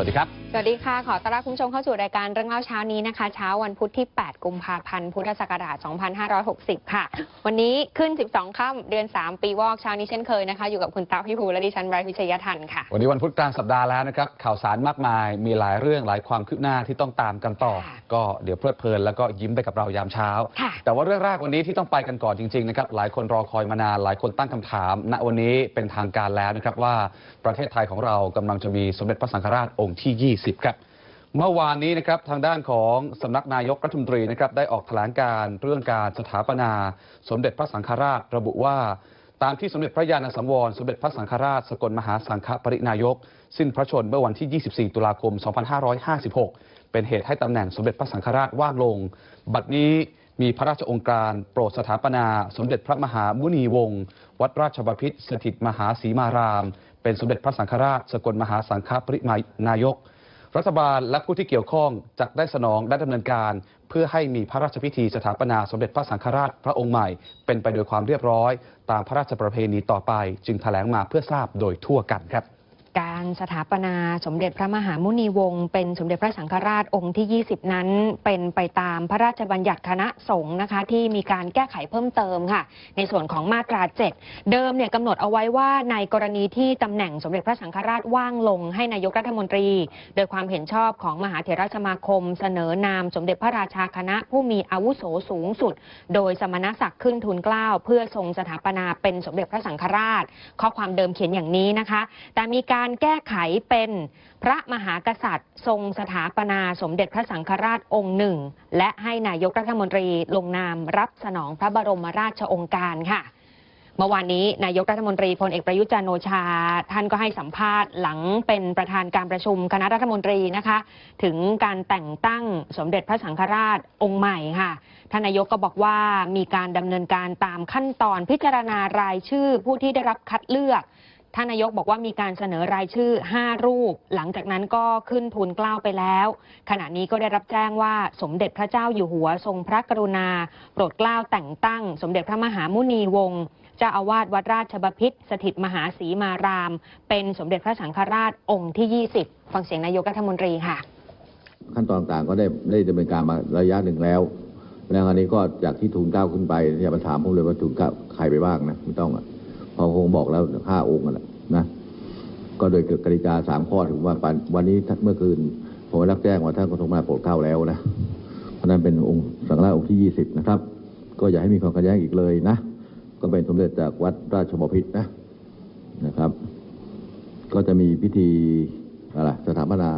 วัสดีครับ สวัสดีค่ะ ขอต้อนรับคุณผู้ชมเข้าสู่รายการเรื่องเล่าเช้านี้นะคะ เช้าวันพุธที่ 8 กุมภาพันธ์ พุทธศักราช 2560 ค่ะ วันนี้ขึ้น 12 ค่ำเดือน 3 ปีวอกเช้านี้เช่นเคยนะคะ อยู่กับคุณตาพี่ภูและดิฉันไบรท์พิชยทันค่ะ วันนี้วันพุธกลางสัปดาห์แล้วนะครับ ข่าวสารมากมาย มีหลายเรื่องหลายความคืบหน้าที่ต้องตามกันต่อค่ะก็เดี๋ยวเพลิดเพลินแล้วก็ยิ้มไปกับเรายามเช้าค่ะแต่ว่าเรื่องแรกวันนี้ที่ต้องไปกันก่อนจริงๆนะครับ หลายคนรอคอยมานาน หลายคนตั้งคำถาม ณ วันนี้เป็นทางการแล้วนะครับว่าประเทศไทยของเรากำลังจะมีสมเด็จพระสังฆราชองค์ที่ 20 ครับ เมื่อวานนี้นะครับทางด้านของสำนักนายกรัฐมนตรีนะครับได้ออกแถลงการเรื่องการสถาปนา สมเด็จพระสังฆราชระบุว่าตามที่สมเด็จพระญาณสังวร สมเด็จพระสังฆราชสกลมหาสังฆปรินายก สิ้นพระชนเมื่อวันที่ 24 ตุลาคม 2556 เป็นเหตุให้ตำแหน่งสมเด็จพระสังฆราชว่างลง บัดนี้มีพระราชองค์การโปรดสถาปนา สมเด็จพระมหามุนีวงศ์ วัดราชบพิตรสถิตมหาศรีมาราม เป็นสมเด็จพระสังฆราชสกลมหาสังฆปริมานายก รัฐบาลและผู้ที่เกี่ยวข้องจะได้สนองและดำเนินการ เพื่อให้มีพระราชพิธีสถาปนาสมเด็จพระสังฆราชพระองค์ใหม่ เป็นไปโดยความเรียบร้อย ตามพระราชประเพณีต่อไป จึงแถลงมาเพื่อทราบโดยทั่วกันครับ การสถาปนาสมเด็จพระมหามุนีวงศ์เป็นสมเด็จพระสังฆราชองค์ที่ 20 นั้น เป็นไปตามพระราชบัญญัติคณะสงฆ์นะคะที่มีการแก้ไขเพิ่มเติมค่ะ ในส่วนของมาตรา 7 เดิมเนี่ยกำหนดเอาไว้ว่าในกรณีที่ตำแหน่งสมเด็จพระสังฆราชว่างลงให้นายกรัฐมนตรี โดยความเห็นชอบของมหาเถรสมาคม เสนอนามสมเด็จพระราชาคณะผู้มีอาวุโสสูงสุด โดยสมณศักดิ์ขึ้นทุนเกล้าเพื่อทรงสถาปนาเป็นสมเด็จพระสังฆราช ข้อความเดิมเขียนอย่างนี้นะคะ แต่มีการการแก้ไขเป็นพระมหากษัตริย์ ทรงสถาปนาสมเด็จพระสังฆราชองค์หนึ่ง และให้นายกรัฐมนตรีลงนามรับสนองพระบรมราชองค์การค่ะเมื่อวานนี้นายกรัฐมนตรีพลเอกประยุทธ์จันโอชา ท่านก็ให้สัมภาษณ์หลังเป็นประธานการประชุมคณะรัฐมนตรีนะคะ ถึงการแต่งตั้งสมเด็จพระสังฆราชองค์ใหม่ค่ะท่านนายกก็บอกว่ามีการดำเนินการตามขั้นตอนพิจารณารายชื่อผู้ที่ได้รับคัดเลือก ท่านนายกบอกว่ามีการเสนอรายชื่อ 5 รูป หลังจากนั้นก็ขึ้นทุนเกล้าไปแล้ว ขณะนี้ก็ได้รับแจ้งว่าสมเด็จพระเจ้าอยู่หัวทรงพระกรุณา โปรดเกล้าแต่งตั้ง สมเด็จพระมหามุนีวงศ์เจ้าอาวาสวัดราชบพิตรสถิตมหาศรีมาราม เป็นสมเด็จพระสังฆราชองค์ที่ 20 ฟังเสียงนายกรัฐมนตรีค่ะ ขั้นตอนต่างก็ได้ได้ดำเนินการมาระยะหนึ่งแล้วแล้วอันนี้ก็จากที่ทูลเกล้าขึ้นไปอย่ามาถามผมเลยว่าทูลเกล้าใครไปบ้างนะไม่ต้องอะ พอคงบอกแล้วห้าองค์กันแหละนะก็โดยกติกาสามข้อถึงว่าวันนี้เมื่อคืนผมได้รับแจ้งว่าท่านก็ทรงมาโปรดเก้าแล้วนะเพราะนั้นเป็นองค์สังฆราชองค์ที่ยี่สิบนะครับ ก็อย่าให้มีความขัดแย้งอีกเลยนะ ก็เป็นสมเด็จจากวัดราชบพิตรนะนะครับ ก็จะมีพิธีอะไรสถาปนา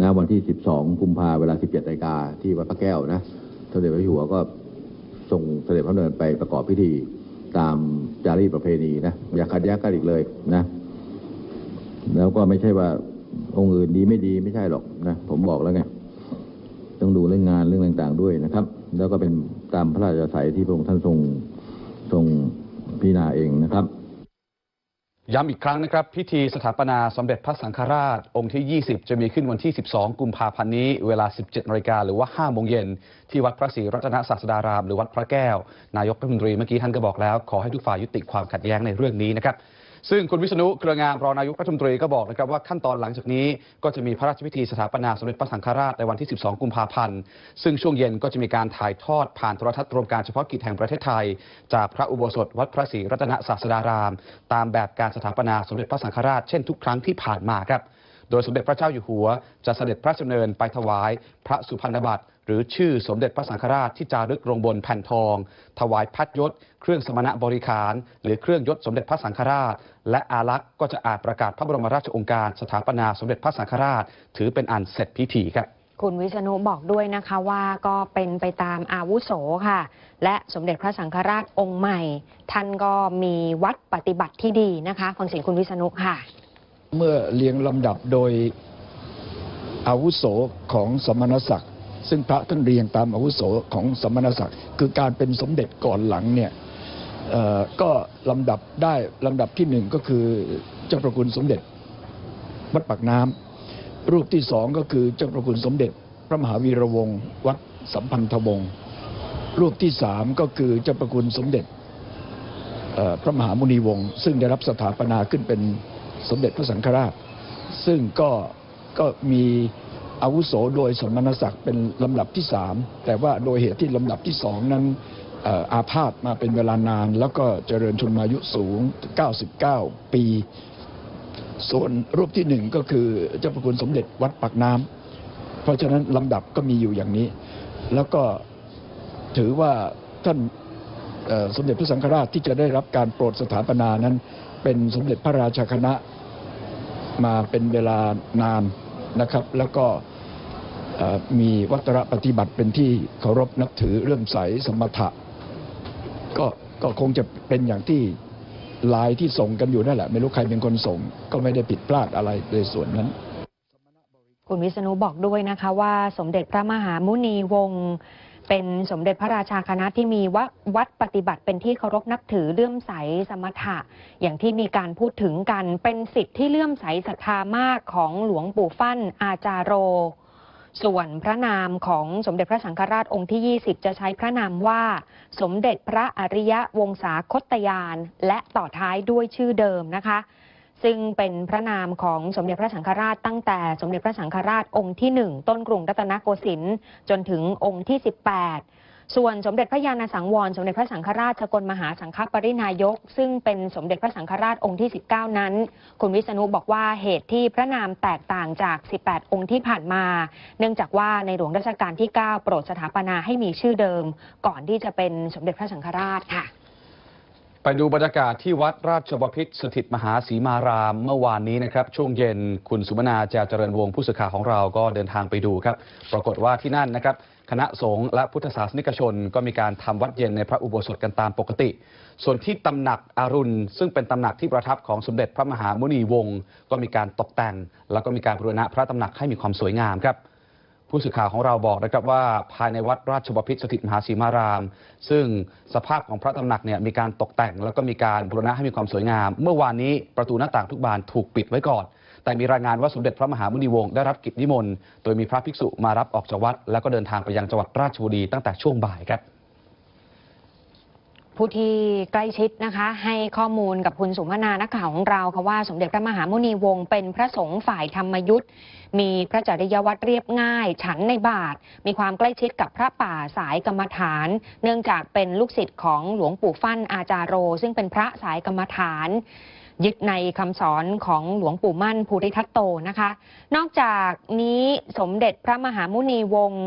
นะวันที่ 12กุมภาเวลา 17นาฬิกาที่วัดพระแก้วนะสมเด็จพระหัวก็ส่งเสด็จพระเนินไปประกอบพิธี ตามจารีประเพณีนะอย่าขัดแย้งกันอีกเลยนะ แล้วก็ไม่ใช่ว่าองค์อื่นดีไม่ดีไม่ใช่หรอกนะผมบอกแล้วไงต้องดูเรื่องงานเรื่องต่างๆด้วยนะครับ แล้วก็เป็นตามพระราชสายที่พระองค์ท่านทรงทรงพิจารณาเองนะครับ ย้ำอีกครั้งนะครับ พิธีสถาปนาสมเด็จพระสังฆราช องค์ที่ 20 จะมีขึ้นวันที่ 12 กุมภาพันธ์นี้ เวลา 17นาฬิกาหรือว่า 5 โมงเย็น ที่วัดพระศรีรัตนศาสดาราม หรือวัดพระแก้ว นายกรัฐมนตรีเมื่อกี้ท่านก็บอกแล้ว ขอให้ทุกฝ่ายยุติความขัดแย้งในเรื่องนี้นะครับ ซึ่งคุณวิษณุเครืองามรองนายกรัฐมนตรีก็บอกนะครับว่าขั้นตอนหลังจากนี้ก็จะมีพระราชพิธีสถาปนาสมเด็จพระสังฆราชในวันที่ 12 กุมภาพันธ์ ซึ่งช่วงเย็นก็จะมีการถ่ายทอดผ่านโทรทัศน์รวมการเฉพาะกิจแห่งประเทศไทย จากพระอุโบสถวัดพระศรีรัตนศาสดาราม ตามแบบการสถาปนาสมเด็จพระสังฆราชเช่นทุกครั้งที่ผ่านมาครับ โดยสมเด็จพระเจ้าอยู่หัว จะเสด็จพระราชดำเนินไปถวาย พระสุพรรณบัตรหรือชื่อสมเด็จพระสังฆราชที่จารึกลงบนแผ่นทอง ถวายพัดยศ เครื่องสมณบริขาร หรือเครื่องยศสมเด็จพระสังฆราช และอารักษ์ก็จะอาจประกาศพระบรมราชโองการ สถาปนาสมเด็จพระสังฆราช ถือเป็นอันเสร็จพิธีครับคุณวิษณุบอกด้วยนะคะว่าก็เป็นไปตามอาวุโสค่ะ และสมเด็จพระสังฆราชองค์ใหม่ ท่านก็มีวัดปฏิบัติที่ดีนะคะ ฟังเสียงคุณวิษณุค่ะ เมื่อเรียงลำดับโดยอาวุโสของสมณศักดิ์ซึ่งพระท่านเรียงตามอาวุโสของสมณศักดิ์คือการเป็นสมเด็จก่อนหลังเนี่ยก็ลำดับได้ลำดับที่หนึ่งก็คือเจ้าประคุณสมเด็จวัดปากน้ำรูปที่สองก็คือเจ้าประคุณสมเด็จ พระมหาวีระวงศ์วัดสัมพันธวงศ์รูปที่สามก็คือเจ้าประคุณสมเด็จพระมหามุนีวงศ์ซึ่งได้รับสถาปนาขึ้นเป็น สมเด็จพระสังฆราชซึ่งก็ก็มีอาวุโสโดยสมณศักดิ์เป็นลำดับที่สามแต่ว่าโดยเหตุที่ลำดับที่สองนั้นอาพาธมาเป็นเวลานาน แล้วก็เจริญชนมายุสูง 99 ปี ส่วนรูปที่หนึ่งก็คือเจ้าพระคุณสมเด็จวัดปากน้ำเพราะฉะนั้นลำดับก็มีอยู่อย่างนี้ แล้วก็ถือว่าท่านสมเด็จพระสังฆราชที่จะได้รับการโปรดสถาปนานั้น เป็นสมเด็จพระราชาคณะ มาเป็นเวลานานนะครับ แล้วก็มีวัตรปฏิบัติเป็นที่เคารพนับถือเรื่องใสสมถะก็ก็คงจะเป็นอย่างที่ลายที่ส่งกันอยู่นั่นแหละ ไม่รู้ใครเป็นคนส่ง ก็ไม่ได้ผิดพลาดอะไรในส่วนนั้น คุณวิษณุบอกด้วยนะคะว่าสมเด็จพระมหามุนีวงศ์ เป็นสมเด็จพระราชาคณะที่มีวัดวัดปฏิบัติเป็นที่เคารพนับถือเลื่อมใสสมถะ อย่างที่มีการพูดถึงกันเป็นสิทธิ์ที่เลื่อมใสศรัทธามากของหลวงปู่ฟั่นอาจารโร ส่วนพระนามของสมเด็จพระสังฆราชองค์ที่ 20 จะใช้พระนามว่า สมเด็จพระอริยวงศาคตยาน และต่อท้ายด้วยชื่อเดิมนะคะ ซึ่งเป็นพระนามของสมเด็จพระสังฆราชตั้งแต่สมเด็จพระสังฆราชองค์ที่ 1 ต้นกรุงรัตนโกสินทร์จนถึงองค์ที่ 18 ส่วนสมเด็จพระญาณสังวร สมเด็จพระสังฆราชสกลมหาสังฆปรินายก ซึ่งเป็นสมเด็จพระสังฆราชองค์ที่ 19 นั้น คุณวิษณุบอกว่าเหตุที่พระนามแตกต่างจาก 18 องค์ที่ผ่านมา เนื่องจากว่าในหลวงรัชกาลที่ 9 โปรดสถาปนาให้มีชื่อเดิม ก่อนที่จะเป็นสมเด็จพระสังฆราชค่ะ ไปดูบรรยากาศที่วัดราชบพิตรสถิตมหาสีมารามเมื่อวานนี้นะครับ ช่วงเย็นคุณสุมนาจวเจริญวงผู้สื่อข่าวของเราก็เดินทางไปดูครับ ปรากฏว่าที่นั่นนะครับ คณะสงฆ์และพุทธศาสนิกชน ก็มีการทำวัดเย็นในพระอุโบสถกันตามปกติ ส่วนที่ตำหนักอรุณ ซึ่งเป็นตำหนักที่ประทับของสมเด็จพระมหามุนีวงศ์ก็มีการตกแต่ง แล้วก็มีการบูรณะพระตำหนักให้มีความสวยงามครับ ผู้สื่อข่าวของเราบอกนะครับว่าภายในวัดราชบพิตรสถิตมหาสีมาราม ซึ่งสภาพของพระตำหนักเนี่ยมีการตกแต่ง แล้วก็มีการบูรณะให้มีความสวยงาม เมื่อวานนี้ประตูหน้าต่างทุกบานถูกปิดไว้ก่อน แต่มีรายงานว่าสมเด็จพระมหามุนีวงศ์ได้รับกิจนิมนต์โดยมีพระภิกษุมารับออกจากวัด แล้วก็เดินทางไปยังจังหวัดราชบุรีตั้งแต่ช่วงบ่ายครับ ผู้ที่ใกล้ชิดนะคะ ให้ข้อมูลกับคุณสุมนานักข่าวของเราค่ะว่าสมเด็จพระมหามุนีวงศ์เป็นพระสงฆ์ฝ่ายธรรมยุทธ์มีพระจริยวัตรเรียบง่าย ฉันในบาท มีความใกล้ชิดกับพระป่าสายกรรมฐาน เนื่องจากเป็นลูกศิษย์ของหลวงปู่ฟั่นอาจารโร ซึ่งเป็นพระสายกรรมฐานยึดในคำสอนของหลวงปู่มั่นภูริทัตโตนะคะ นอกจากนี้สมเด็จพระมหามุนีวงศ์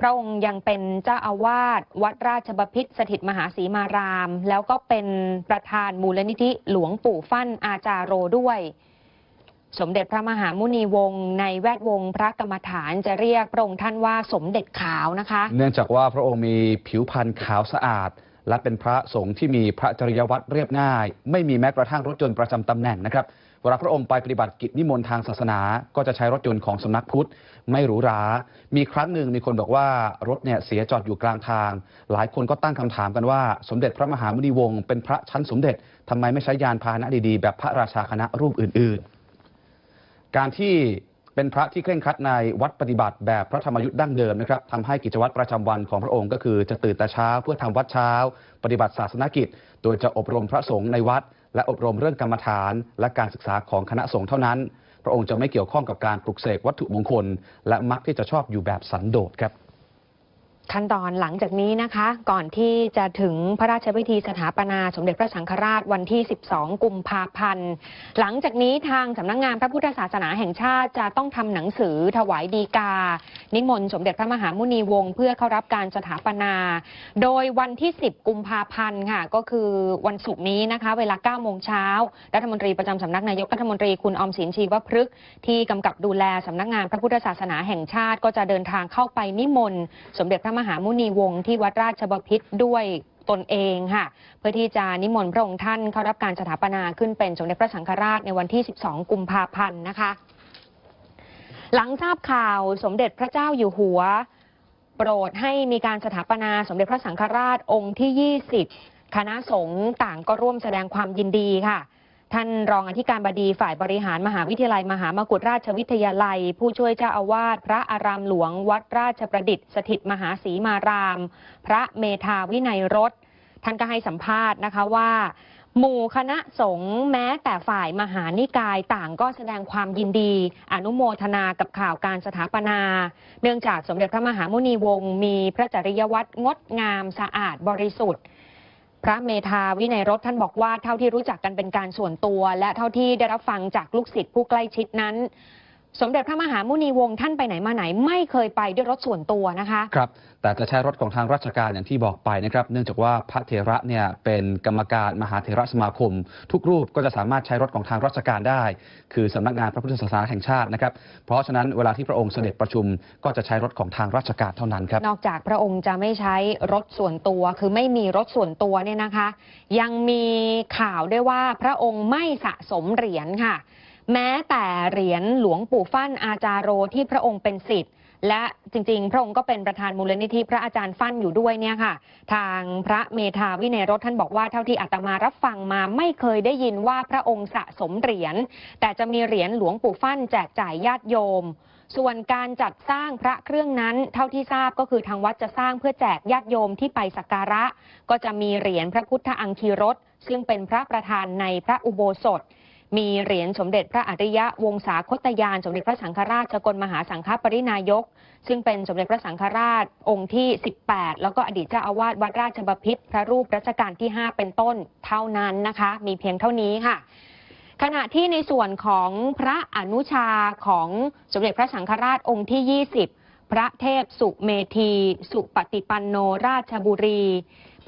พระองค์ยังเป็นเจ้าอาวาสวัดราชบพิตรสถิตมหาศรีมาราม แล้วก็เป็นประธานมูลนิธิหลวงปู่ฟั่นอาจารโรด้วย สมเด็จพระมหามุนีวงศ์ในแวดวงพระกรรมฐานจะเรียกพระองค์ท่านว่าสมเด็จขาวนะคะ เนื่องจากว่าพระองค์มีผิวพรรณขาวสะอาด และเป็นพระสงฆ์ที่มีพระจริยวัตรเรียบง่าย ไม่มีแม้กระทั่งรถยนต์ประจำตำแหน่งนะครับเวลาพระองค์ไปปฏิบัติกิจนิมนต์ทางศาสนา ก็จะใช้รถยนต์ของสำนักพุทธ ไม่หรูหรา มีครั้งหนึ่งมีคนบอกว่ารถเนี่ยเสียจอดอยู่กลางทาง หลายคนก็ตั้งคำถามกันว่า สมเด็จพระมหามุนีวงศ์เป็นพระชั้นสมเด็จทำไมไม่ใช้ยานพาหนะดีๆ แบบพระราชาคณะรูปอื่น ๆ การที่เป็นพระที่เคร่งครัดในวัดปฏิบัติแบบพระธรรมยุทธ์ดั้งเดิมนะครับทำให้กิจวัตรประจำวันของพระองค์ก็คือจะตื่นแต่เช้าเพื่อทำวัดเช้า ปฏิบัติศาสนกิจ โดยจะอบรมพระสงฆ์ในวัด และอบรมเรื่องกรรมฐาน และการศึกษาของคณะสงฆ์เท่านั้น พระองค์จะไม่เกี่ยวข้องกับการปลุกเสกวัตถุมงคล และมักที่จะชอบอยู่แบบสันโดษครับ ขั้นตอนหลังจากนี้นะคะ ก่อนที่จะถึงพระราชพิธีสถาปนาสมเด็จพระสังฆราชวันที่ 12 กุมภาพันธ์ หลังจากนี้ทางสำนักงงานพระพุทธศาสนาแห่งชาติจะต้องทำหนังสือถวายดีกา นิมนต์สมเด็จพระมหามุนีวงศ์เพื่อเข้ารับการสถาปนา โดยวันที่ 10 กุมภาพันธ์ค่ะ ก็คือวันศุกร์นี้นะคะ เวลา 9 โมงเช้ารัฐมนตรีประจำสำนักนายกรัฐมนตรีคุณออมสินชีวพฤกษ์ที่กำกับดูแลสำนักงานพระพุทธศาสนาแห่งชาติ ก็จะเดินทางเข้าไปนิมนต์สมเด็จพระมหามุนีวงศ์ที่วัดราชบพิตรด้วยตนเองค่ะ เพื่อที่จะนิมนต์พระองค์ท่านเข้ารับการสถาปนาขึ้นเป็นสมเด็จพระสังฆราชในวันที่ 12 กุมภาพันธ์นะคะ หลังทราบข่าวสมเด็จพระเจ้าอยู่หัว โปรดให้มีการสถาปนาสมเด็จพระสังฆราชองค์ที่ 20 คณะสงฆ์ต่างก็ร่วมแสดงความยินดีค่ะ ท่านรองอธิการบดีฝ่ายบริหารมหาวิทยาลัยมหามกุฏราชวิทยาลัย ผู้ช่วยเจ้าอาวาสพระอารามหลวง วัดราชประดิษฐ์สถิตมหาศรีมาราม พระเมธาวินัยรสท่านก็ให้สัมภาษณ์นะคะว่า หมู่คณะสงฆ์แม้แต่ฝ่ายมหานิกายต่างก็แสดงความยินดี อนุโมทนากับข่าวการสถาปนา เนื่องจากสมเด็จพระมหามุนีวงศ์มีพระจริยวัตรงดงามสะอาดบริสุทธิ์ ระเมธาวินัยรถท่านบอกว่าเท่าที่รู้จักกันเป็นการส่วนตัว และเท่าที่ได้รับฟังจากลูกศิษย์ผู้ใกล้ชิดนั้น สมเด็จพระมหามุนีวงศ์ท่านไปไหนมาไหนไม่เคยไปด้วยรถส่วนตัวนะคะครับแต่จะใช้รถของทางราชการอย่างที่บอกไปนะครับ เนื่องจากว่าพระเถระเนี่ยเป็นกรรมการมหาเถระสมาคม ทุกรูปก็จะสามารถใช้รถของทางราชการได้ คือสำนักงานพระพุทธศาสนาแห่งชาตินะครับ เพราะฉะนั้นเวลาที่พระองค์เสด็จประชุมก็จะใช้รถของทางราชการเท่านั้นครับนอกจากพระองค์จะไม่ใช้รถส่วนตัว คือไม่มีรถส่วนตัวเนี่ยนะคะ ยังมีข่าวด้วยว่าพระองค์ไม่สะสมเหรียญค่ะ แม้แต่เหรียญหลวงปู่ฟั่นอาจารโรที่พระองค์เป็นศิษย์และจริงๆ พระองค์ก็เป็นประธานมูลนิธิพระอาจารย์ฟั่นอยู่ด้วยเนี่ยค่ะ ทางพระเมธาวินัยรถท่านบอกว่าเท่าที่อาตมารับฟังมาไม่เคยได้ยินว่าพระองค์สะสมเหรียญแต่จะมีเหรียญหลวงปู่ฟั่นแจกจ่ายญาติโยม ส่วนการจัดสร้างพระเครื่องนั้นเท่าที่ทราบก็คือทางวัดจะสร้างเพื่อแจกญาติโยมที่ไปสักการะ ก็จะมีเหรียญพระพุทธอังคีรสซึ่งเป็นพระประธานในพระอุโบสถ มีเหรียญสมเด็จพระอริยะวงศาคตยาน สมเด็จพระสังฆราชสกลมหาสังฆปรินายก ซึ่งเป็นสมเด็จพระสังฆราชองค์ที่ 18 แล้วก็อดีตเจ้าอาวาสวัดราชบพิตรพระรูปรัชกาลที่ 5 เป็นต้นเท่านั้นนะคะ มีเพียงเท่านี้ค่ะขณะที่ในส่วนของพระอนุชาของสมเด็จพระสังฆราชองค์ที่ 20 พระเทพสุเมธี สุปฏิปันโนราชบุรี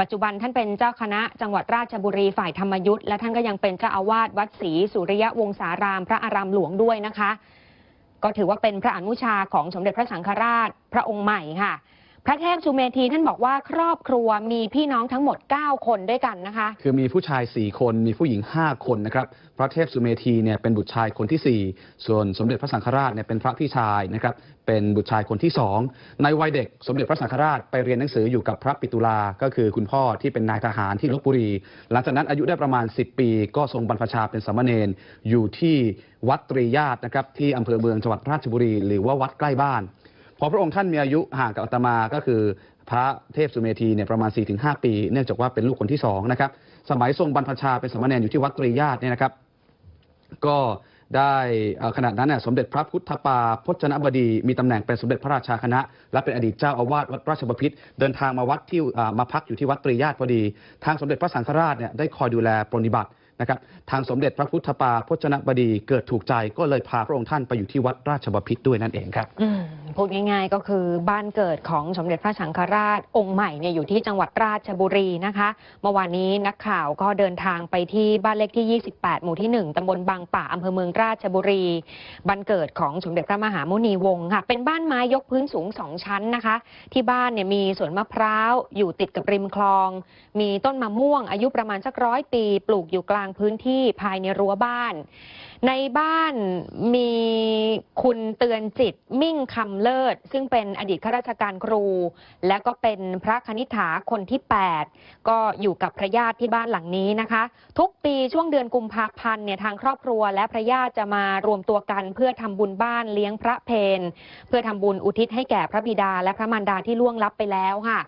ปัจจุบันท่านเป็นเจ้าคณะจังหวัดราชบุรีฝ่ายธรรมยุทธ์และท่านก็ยังเป็นเจ้าอาวาสวัดศรีสุริยวงศาราม พระอารามหลวงด้วยนะคะ ก็ถือว่าเป็นพระอนุชาของสมเด็จพระสังฆราชพระองค์ใหม่ค่ะ พระเทพสุเมธีท่านบอกว่าครอบครัวมีพี่น้องทั้งหมด 9 คนด้วยกันนะคะ คือมีผู้ชาย 4 คนมีผู้หญิง 5 คนนะครับ พระเทพสุเมธีเนี่ยเป็นบุตรชายคนทีสี่ 4 ส่วนสมเด็จพระสังฆราชเนี่ยเป็นพระพี่ชายนะครับเป็นบุตรชายคนที่ 2 ในวัยเด็ก สมเด็จพระสังฆราชไปเรียนหนังสืออยู่กับพระปิตุลา ก็คือคุณพ่อที่เป็นนายทหารที่ลบบุรี หลังจากนั้นอายุได้ประมาณ 10 ปี ก็ทรงบรรพชาเป็นสามเณรอยู่ที่วัดตรีญาตินะครับที่อำเภอเมืองจังหวัดราชบุรี หรือว่าวัดใกล้บ้าน พอพระองค์ท่านมีอายุห่างกับอาตมาก็คือ พระเทพสุเมธีเนี่ยประมาณ 4-5 ปี เนื่องจากว่าเป็นลูกคนที่สองนะครับสมัยทรงบรรพชาเป็นสามเณรอยู่ที่วัดตรีญาติเนี่ยนะครับ ก็ได้ขณะนั้นน่ยสมเด็จพระพุทธปาพจนบดีมีตำแหน่งเป็นสมเด็จพระราชาคณะ และเป็นอดีตเจ้าอาวาสวัดราชบพิตรเดินทางมาวัดที่มาพักอยู่ที่วัดตรีญาติพอดี ทางสมเด็จพระสังฆราชเนี่ยได้คอยดูแลปรนนิบัติ นะครับทางสมเด็จพระพุทธปาพจนบดีเกิดถูกใจก็เลยพาพระองค์ท่านไปอยู่ที่วัดราชบพิตรด้วยนั่นเองครับพูดง่ายๆก็คือบ้านเกิดของสมเด็จพระสังฆราชองค์ใหม่เนี่ยอยู่ที่จังหวัดราชบุรีนะคะเมื่อวานนี้นักข่าวก็เดินทางไปที่บ้านเลขที่ 28 หมู่ที่ 1ตำบลบางป่าอำเภอเมืองราชบุรีบ้านเกิดของสมเด็จพระมหามุนีวงศ์ค่ะเป็นบ้านไม้ยกพื้นสูงสองชั้นนะคะ ที่บ้านเนี่ยมีสวนมะพร้าวอยู่ติดกับริมคลอง มีต้นมะม่วงอายุประมาณสักร้อยปี ปลูกอยู่กลางพื้นที่ภายในรั้วบ้าน ในบ้านมีคุณเตือนจิตมิ่งคำเลิศ ซึ่งเป็นอดีตข้าราชการครู และก็เป็นพระคณิษฐาคนที่ 8 ก็อยู่กับพระญาติที่บ้านหลังนี้นะคะ ทุกปีช่วงเดือนกุมภาพันธ์เนี่ยทางครอบครัวและพระญาติจะมารวมตัวกันเพื่อทำบุญบ้านเลี้ยงพระเพนเพื่อทำบุญอุทิศให้แก่พระบิดาและพระมารดาที่ล่วงลับไปแล้วค่ะ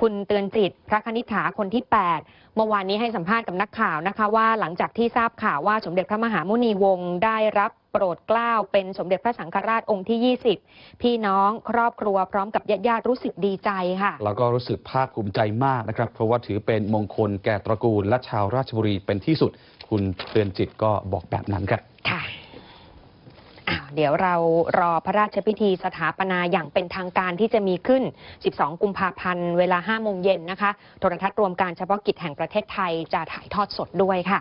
คุณเตือนจิต พระคณิษฐาคนที่ 8 เมื่อวานนี้ให้สัมภาษณ์กับนักข่าวนะคะว่าหลังจากที่ทราบข่าวว่าสมเด็จพระมหามุนีวงศ์ได้รับโปรดเกล้าเป็นสมเด็จพระสังฆราชองค์ที่ 20 พี่น้องครอบครัวพร้อมกับญาติๆรู้สึกดีใจค่ะ แล้วก็รู้สึกภาคภูมิใจมากนะครับ เพราะว่าถือเป็นมงคลแก่ตระกูลและชาวราชบุรีเป็นที่สุด คุณเตือนจิตก็บอกแบบนั้นครับค่ะอ้าว เดี๋ยวเรารอพระราชพิธีสถาปนาอย่างเป็นทางการที่จะมีขึ้น 12 กุมภาพันธ์ เวลา 5 โมงเย็นนะคะ โทรทัศน์รวมการเฉพาะกิจแห่งประเทศไทยจะถ่ายทอดสดด้วยค่ะ